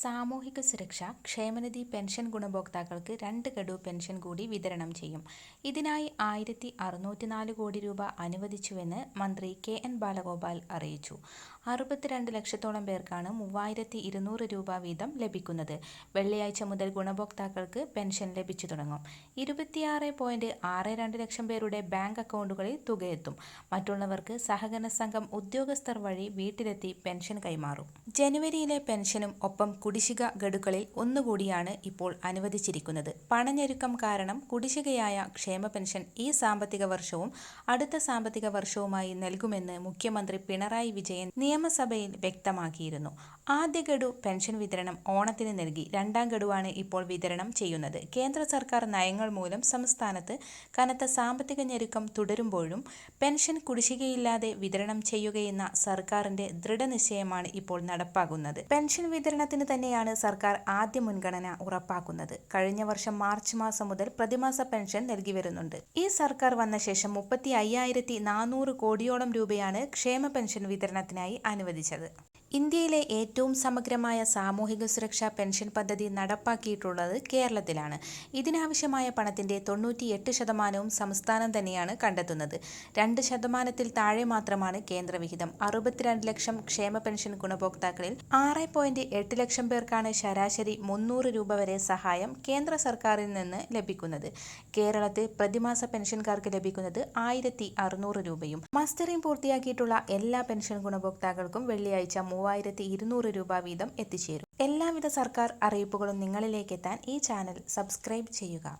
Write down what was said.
സാമൂഹിക സുരക്ഷ ക്ഷേമനിധി പെൻഷൻ ഗുണഭോക്താക്കൾക്ക് രണ്ട് ഗഡു പെൻഷൻ കൂടി വിതരണം ചെയ്യും. ഇതിനായി ആയിരത്തി അറുന്നൂറ്റിനാല് കോടി രൂപ അനുവദിച്ചുവെന്ന് മന്ത്രി കെ എൻ ബാലഗോപാൽ അറിയിച്ചു. അറുപത്തിരണ്ട് ലക്ഷത്തോളം പേർക്കാണ് മൂവായിരത്തി ഇരുന്നൂറ് രൂപ വീതം ലഭിക്കുന്നത്. വെള്ളിയാഴ്ച മുതൽ ഗുണഭോക്താക്കൾക്ക് പെൻഷൻ ലഭിച്ചു തുടങ്ങും. ഇരുപത്തിയാറ് പോയിന്റ് ആറ് രണ്ട് ലക്ഷം പേരുടെ ബാങ്ക് അക്കൗണ്ടുകളിൽ തുകയെത്തും. മറ്റുള്ളവർക്ക് സഹകരണ സംഘം ഉദ്യോഗസ്ഥർ വഴി വീട്ടിലെത്തി പെൻഷൻ കൈമാറും. ജനുവരിയിലെ പെൻഷനും ഒപ്പം കുടിശ്ശിക ഗഡുക്കളിൽ ഒന്നുകൂടിയാണ് ഇപ്പോൾ അനുവദിച്ചിരിക്കുന്നത്. പണഞ്ഞെരുക്കം കാരണം കുടിശ്ശികയായ ക്ഷേമ പെൻഷൻ ഈ സാമ്പത്തിക വർഷവും അടുത്ത സാമ്പത്തിക വർഷവുമായി നൽകുമെന്ന് മുഖ്യമന്ത്രി പിണറായി വിജയൻ നിയമസഭയിൽ വ്യക്തമാക്കിയിരുന്നു. ആദ്യ ഗഡു പെൻഷൻ വിതരണം ഓണത്തിന് നൽകി രണ്ടാം ഗഡുവാണ് ഇപ്പോൾ വിതരണം ചെയ്യുന്നത്. കേന്ദ്ര സർക്കാർ നയങ്ങൾ മൂലം സംസ്ഥാനത്ത് കനത്ത സാമ്പത്തിക ഞെരുക്കം തുടരുമ്പോഴും പെൻഷൻ കുടിശ്ശികയില്ലാതെ വിതരണം ചെയ്യുകയെന്ന സർക്കാരിന്റെ ദൃഢനിശ്ചയമാണ് ഇപ്പോൾ നടപ്പാകുന്നത് പെൻഷൻ വിതരണത്തിന് തന്നെയാണ് സർക്കാർ ആദ്യ മുൻഗണന ഉറപ്പാക്കുന്നത്. കഴിഞ്ഞ വർഷം മാർച്ച് മാസം മുതൽ പ്രതിമാസ പെൻഷൻ നൽകി വരുന്നുണ്ട്. ഈ സർക്കാർ വന്ന ശേഷം മുപ്പത്തി അയ്യായിരത്തി നാനൂറ് കോടിയോളം രൂപയാണ് ക്ഷേമ പെൻഷൻ വിതരണത്തിനായി അനുവദിച്ചത്. ഇന്ത്യയിലെ ഏറ്റവും സമഗ്രമായ സാമൂഹിക സുരക്ഷാ പെൻഷൻ പദ്ധതി നടപ്പാക്കിയിട്ടുള്ളത് കേരളത്തിലാണ്. ഇതിനാവശ്യമായ പണത്തിന്റെ തൊണ്ണൂറ്റിയെട്ട് ശതമാനവും സംസ്ഥാനം തന്നെയാണ് കണ്ടെത്തുന്നത്. രണ്ട് ശതമാനത്തിൽ താഴെ മാത്രമാണ് കേന്ദ്രവിഹിതം. അറുപത്തിരണ്ട് ലക്ഷം ക്ഷേമ പെൻഷൻ ഗുണഭോക്താക്കളിൽ ആറ് പോയിന്റ് എട്ട് ലക്ഷം പേർക്കാണ് ശരാശരി മുന്നൂറ് രൂപ വരെ സഹായം കേന്ദ്ര സർക്കാരിൽ നിന്ന് ലഭിക്കുന്നത്. കേരളത്തിൽ പ്രതിമാസ പെൻഷൻകാർക്ക് ലഭിക്കുന്നത് ആയിരത്തി രൂപയും. മസ്റ്ററിംഗ് പൂർത്തിയാക്കിയിട്ടുള്ള എല്ലാ പെൻഷൻ ഗുണഭോക്താക്കൾക്കും വെള്ളിയാഴ്ച മൂവായിരത്തി ഇരുന്നൂറ് രൂപ വീതം എത്തിച്ചേരും. എല്ലാവിധ സർക്കാർ അറിയിപ്പുകളും നിങ്ങളിലേക്ക് എത്താൻ ഈ ചാനൽ സബ്സ്ക്രൈബ് ചെയ്യുക.